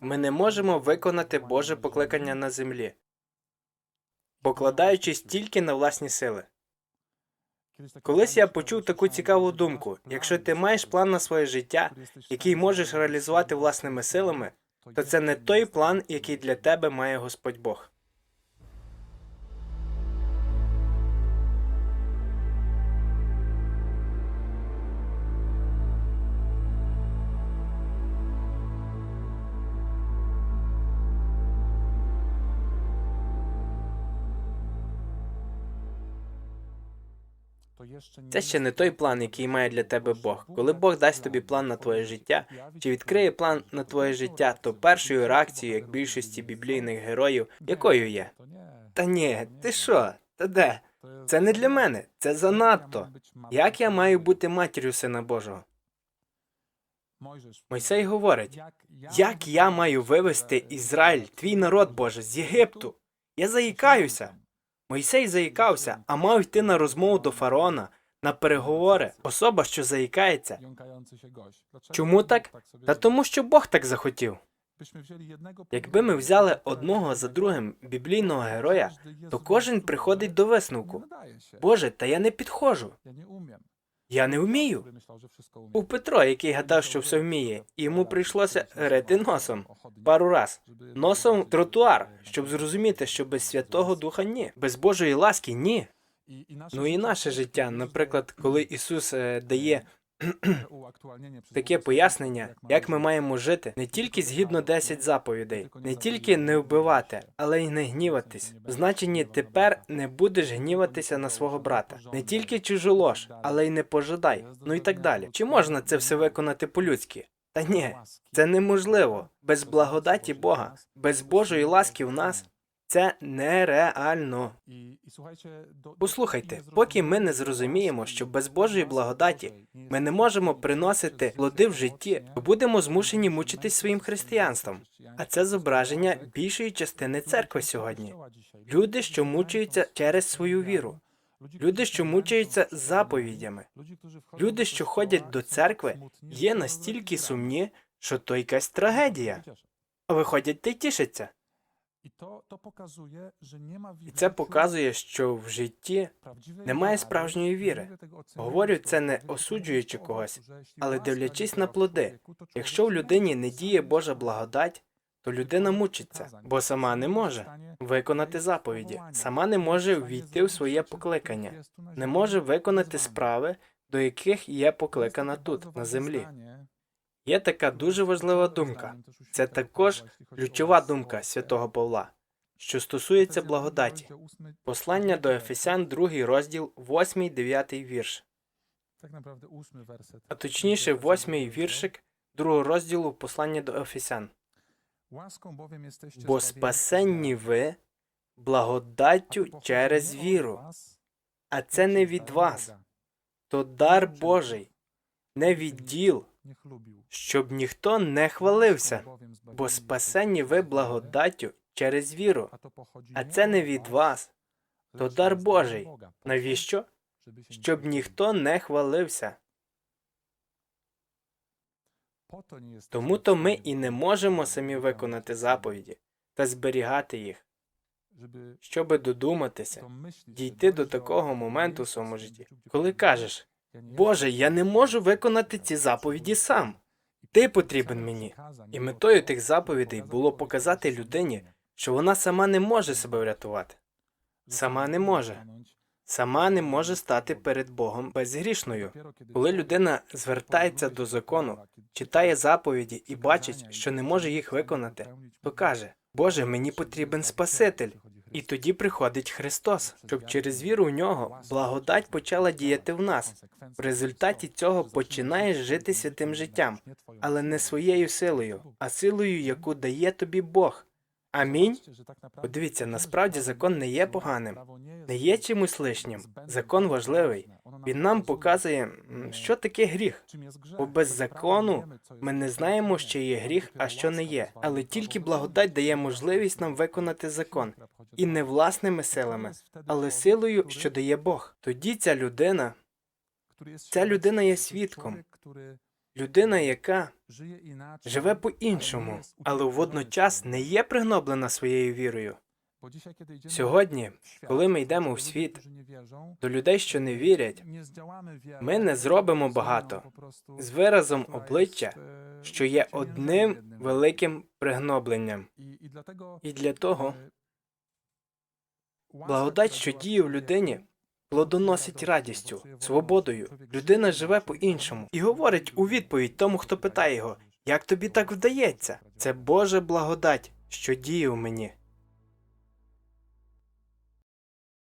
Ми не можемо виконати Боже покликання на землі, покладаючись тільки на власні сили. Колись я почув таку цікаву думку: якщо ти маєш план на своє життя, який можеш реалізувати власними силами, то це не той план, який для тебе має Господь Бог. Це ще не той план, який має для тебе Бог. Коли Бог дасть тобі план на твоє життя, чи відкриє план на твоє життя, то першою реакцією, як більшості біблійних героїв, якою є? Та ні, ти що? Та де? Це не для мене, це занадто. Як я маю бути матір'ю Сина Божого? Мойсей говорить: як я маю вивести Ізраїль, твій народ Боже, з Єгипту? Я заїкаюся. Мойсей заїкався, а мав йти на розмову до фараона, на переговори. Особа, що заїкається. Чому так? Та тому, що Бог так захотів. Якби ми взяли одного за другим біблійного героя, то кожен приходить до висновку. Боже, та я не підходжу. Я не вмію. Був Петро, який гадав, що все вміє, йому прийшлося рети носом пару раз. Носом тротуар, щоб зрозуміти, що без Святого Духа ні, без Божої ласки ні. Ну і наше життя, наприклад, коли Ісус е, дає таке пояснення, як ми маємо жити, не тільки згідно 10 заповідей, не тільки не вбивати, але й не гніватись. В значенні тепер не будеш гніватися на свого брата, не тільки чужолож, але й не пожадай. Ну і так далі. Чи можна це все виконати по-людськи? Та ні, це неможливо. Без благодаті Бога, без Божої ласки в нас це нереально. Послухайте, поки ми не зрозуміємо, що без Божої благодаті ми не можемо приносити плоди в житті, то будемо змушені мучитись своїм християнством. А це зображення більшої частини церкви сьогодні. Люди, що мучаються через свою віру, люди, що мучаються заповідями, люди, що ходять до церкви, є настільки сумні, що то якась трагедія. А виходять та й тішаться. І це показує, що в житті немає справжньої віри. Говорю це не осуджуючи когось, але дивлячись на плоди. Якщо в людині не діє Божа благодать, то людина мучиться, бо сама не може виконати заповіді, сама не може ввійти в своє покликання, не може виконати справи, до яких є покликана тут, на землі. Є така дуже важлива думка. Це також ключова думка святого Павла, що стосується благодаті. Послання до Ефесян, 2 розділ, 8-9 вірш. А точніше, 8 віршик 2 розділу послання до Ефесян. Бо спасенні ви благодаттю через віру, а це не від вас, то дар Божий, не від діл, щоб ніхто не хвалився, бо спасенні ви благодаттю через віру, а це не від вас, то дар Божий. Навіщо? Щоб ніхто не хвалився. Тому то ми і не можемо самі виконати заповіді та зберігати їх, щоби додуматися, дійти до такого моменту в своєму житті, коли кажеш, Боже, я не можу виконати ці заповіді сам. Ти потрібен мені. І метою тих заповідей було показати людині, що вона сама не може себе врятувати, сама не може, сама не може стати перед Богом безгрішною. Коли людина звертається до закону, читає заповіді і бачить, що не може їх виконати, то каже: Боже, мені потрібен Спаситель. І тоді приходить Христос, щоб через віру в нього благодать почала діяти в нас. В результаті цього починаєш жити святим життям, але не своєю силою, а силою, яку дає тобі Бог. Амінь. Подивіться, насправді закон не є поганим, не є чимось лишнім. Закон важливий. Він нам показує, що таке гріх. Бо без закону ми не знаємо, що є гріх, а що не є. Але тільки благодать дає можливість нам виконати закон і не власними силами, але силою, що дає Бог. Тоді ця людина, ця людина є свідком. Людина, яка живе по-іншому, але водночас не є пригноблена своєю вірою. Сьогодні, коли ми йдемо в світ до людей, що не вірять, ми не зробимо багато з виразом обличчя, що є одним великим пригнобленням. І для того благодать, що діє в людині, плодоносить радістю, свободою. Людина живе по-іншому і говорить у відповідь тому, хто питає його, як тобі так вдається? Це Божа благодать, що діє в мені.